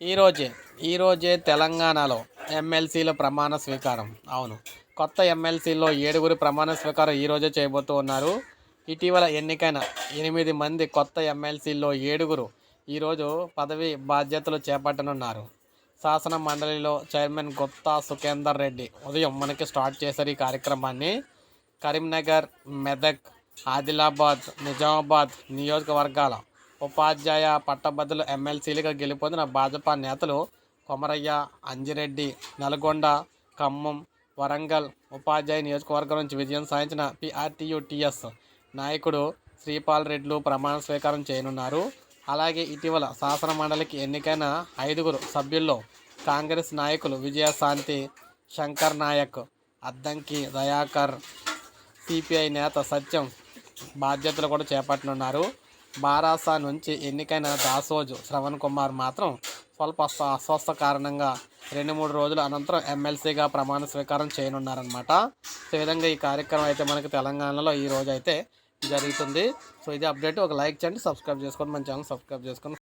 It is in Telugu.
ఈరోజే ఈరోజే తెలంగాణలో ఎమ్మెల్సీల ప్రమాణ స్వీకారం. అవును కొత్త ఎమ్మెల్సీల్లో ఏడుగురు ప్రమాణ స్వీకారం ఈరోజే చేయబోతూ ఉన్నారు. ఇటీవల ఎన్నికైన ఎనిమిది మంది కొత్త ఎమ్మెల్సీల్లో ఏడుగురు ఈరోజు పదవి బాధ్యతలు చేపట్టనున్నారు. శాసన మండలిలో చైర్మన్ గుప్తా సుఖేందర్ రెడ్డి ఉదయం మనకి స్టార్ట్ చేశారు ఈ కార్యక్రమాన్ని. కరీంనగర్ మెదక్ ఆదిలాబాద్ నిజామాబాద్ నియోజకవర్గాల ఉపాధ్యాయ పట్టభద్రులు ఎమ్మెల్సీలుగా గెలుపొందిన భాజపా నేతలు కొమరయ్య అంజిరెడ్డి నల్గొండ ఖమ్మం వరంగల్ ఉపాధ్యాయ నియోజకవర్గం నుంచి విజయం సాధించిన పిఆర్టీయుటిఎస్ నాయకుడు శ్రీపాల్ రెడ్లు ప్రమాణ స్వీకారం చేయనున్నారు. అలాగే ఇటీవల శాసన మండలికి ఎన్నికైన ఐదుగురు సభ్యుల్లో కాంగ్రెస్ నాయకులు విజయశాంతి శంకర్ నాయక్ అద్దంకి దయాకర్ సిపిఐ నేత సత్యం బాధ్యతలు కూడా చేపట్టనున్నారు. బారాసా నుంచి ఎన్నికైన దాసోజు శ్రవణ్ కుమార్ మాత్రం స్వల్ప అస్వస్థ కారణంగా రెండు మూడు రోజుల అనంతరం ఎమ్మెల్సీగా ప్రమాణ స్వీకారం చేయనున్నారనమాట సో ఈ విధంగా ఈ కార్యక్రమం అయితే మనకి తెలంగాణలో ఈ రోజు అయితే జరుగుతుంది. సో ఇది అప్డేట్. ఒక లైక్ చేయండి సబ్స్క్రైబ్ చేసుకోండి మన ఛానల్ సబ్స్క్రైబ్ చేసుకొని